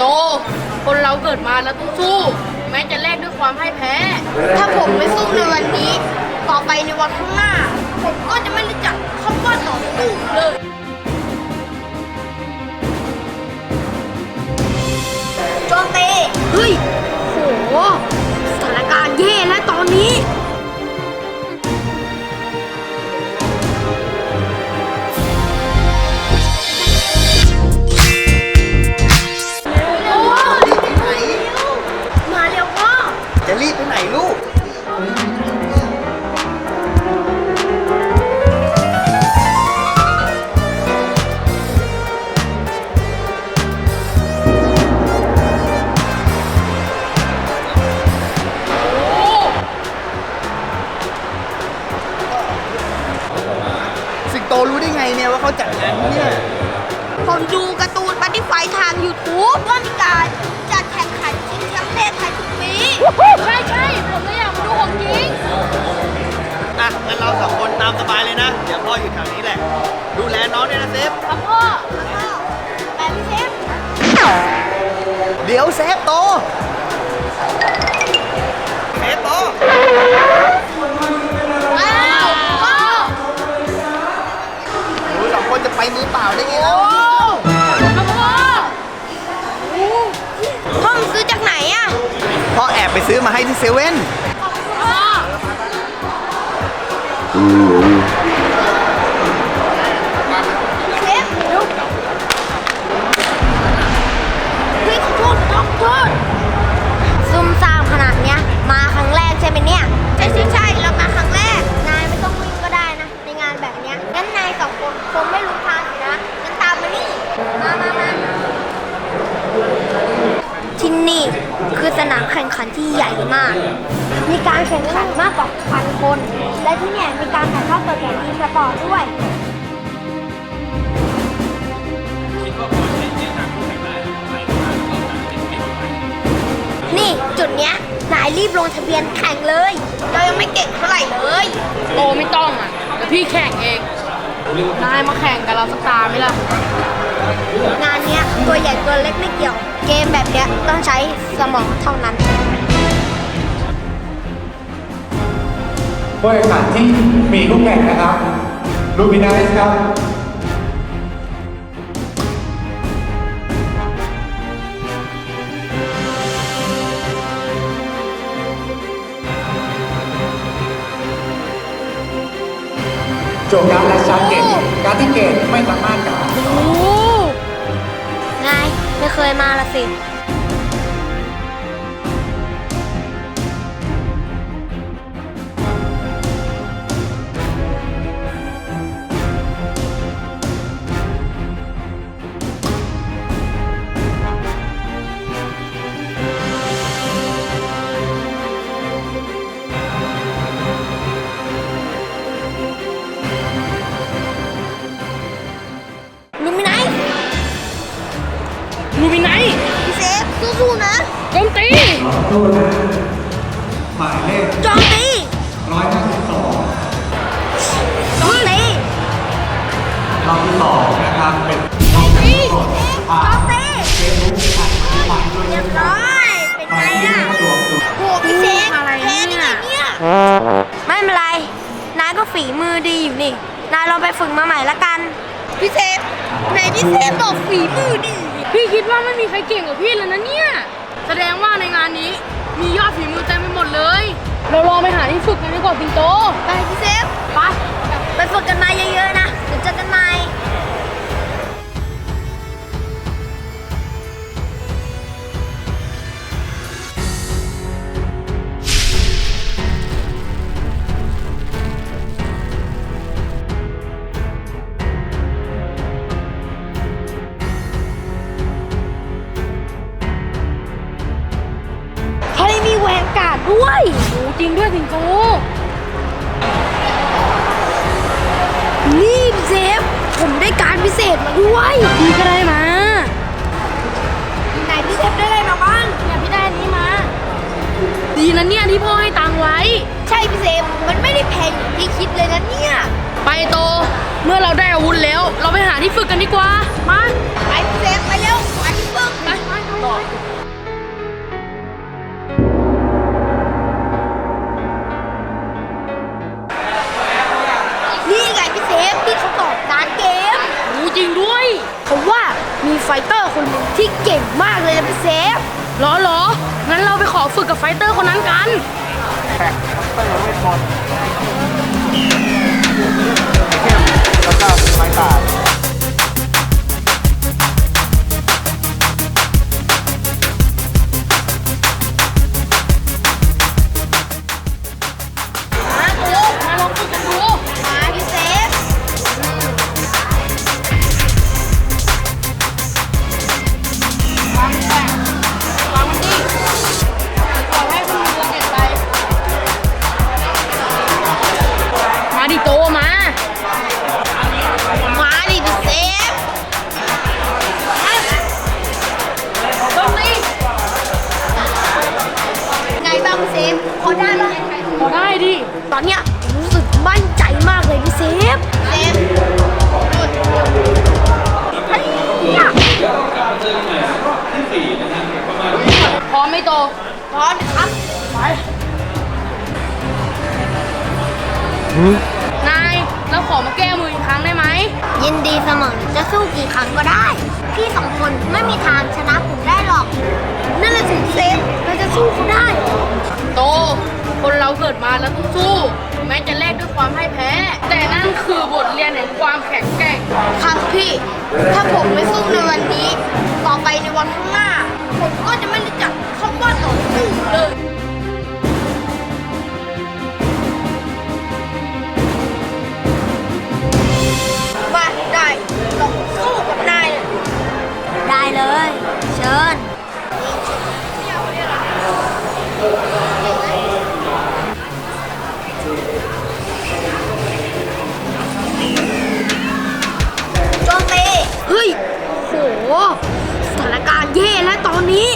โต คนเราเกิดมาแล้วต้องสู้ แม้จะแลกด้วยความพ่ายแพ้ ถ้าผมไม่สู้ในวันนี้ ต่อไปในวันข้างหน้า ผมก็จะไม่รู้จักคำว่าต่อสู้เลยโจมตีเฮ้ยโห ไหนลูก สิงโตรู้ได้ไงเนี่ยว่าเขาจัดงานที่เนี่ย ผมดูการ์ตูนบันดี้ไฟทาง YouTube ว่ามีการ ใช่ใช่ เซฟเร็วเฮ้ยขอโทษขอโทษซุ่มซ่ามขนาดเนี้ย มาครั้งแรกใช่ไหมเนี่ย ใช่ใช่ใช่เรามาครั้งแรก นายไม่ต้องวิ่งก็ได้นะ ในงานแบบเนี้ยงั้นนายสองคนคงไม่รู้ทางสินะงั้นตามมานี่ มามามาที่นี่คือสนามแข่งขันที่ใหญ่มาก การแข่งขันมากกว่าพันคน และที่เนี่ยมีการถ่ายทอดสดแข่งทีมสปอร์ตด้วยนี่จุดเนี้ยนายรีบลงทะเบียนแข่งเลย เรายังไม่เก่งเท่าไหร่เลยโตไม่ต้องอะเดี๋ยวพี่แข่งเอง นายมาแข่งกับเราสักตาไหมล่ะ งานเนี้ยตัวใหญ่ตัวเล็กไม่เกี่ยว เกมแบบเนี้ยต้องใช้สมองเท่านั้น ผู้แข่งขันที่มีคู่แข่งนะครับลูมินาสครับโจมการและชาร์เกตการที่เกตไม่สามารถกับ โอ้นายไม่เคยมาละสิ สู้ๆนะโจมตีตู้นะหมายเลขโจมตีร้อยห้าสิบสองโจมตีรอบที่สองนะครับเป็นโจมตีโจมตีเรียบร้อยเป็นไงล่ะตัวตัวโหพี่เซฟอะไรแพ้ได้เนี่ไงยเนี่ยไม่เป็นไรนายก็ฝีมือดีอยู่นี่นายลองไปฝึกมาใหม่ละกันพี่เซฟไหนพี่เซฟบอกฝีมือดี พี่คิดว่าไม่มีใครเก่งกว่าพี่เลยนะเนี่ย แสดงว่าในงานนี้มียอดฝีมือเต็มไปหมดเลย เราลองไปหาที่ฝึกกันดีกว่าปินโต ไปพี่เซฟ ไป ไปฝึกกันมาเยอะๆนะเดี๋ยวเจอกันใหม่ ดด้วยโอ้จริงด้วยปินโตนี่พี่เซฟ ผมได้การดพิเศษมาด้วยพี่ก็ได้มา ไหนพี่เซฟได้อะไรมาบ้างเนี่ยพี่ได้อันนี้มา ดีนะเนี่ยที่พ่อให้ตังค์ไว้ เขาตอบการเกมรู้จริงด้วยเขาว่ามีไฟเตอร์คนหนึ่งที่เก่งมากเลยนะพี่เซฟหรอหรองั้นเราไปขอฝึกกับไฟเตอร์คนนั้นกัน แตกเตอร์ไม่พอ กี่ครั้งก็ได้ พี่สองคนไม่มีทางชนะผมได้หรอก นั่นแหละสิเซฟเราจะสู้เขาได้เหรอโต คนเราเกิดมาแล้วต้องสู้ แม้จะแลกด้วยความให้แพ้ แต่นั่นคือบทเรียนแห่งความแข็งแกร่ง ครับพี่ ถ้าผมไม่สู้ในวันนี้ สถานการณ์แย่แล้วตอนนี้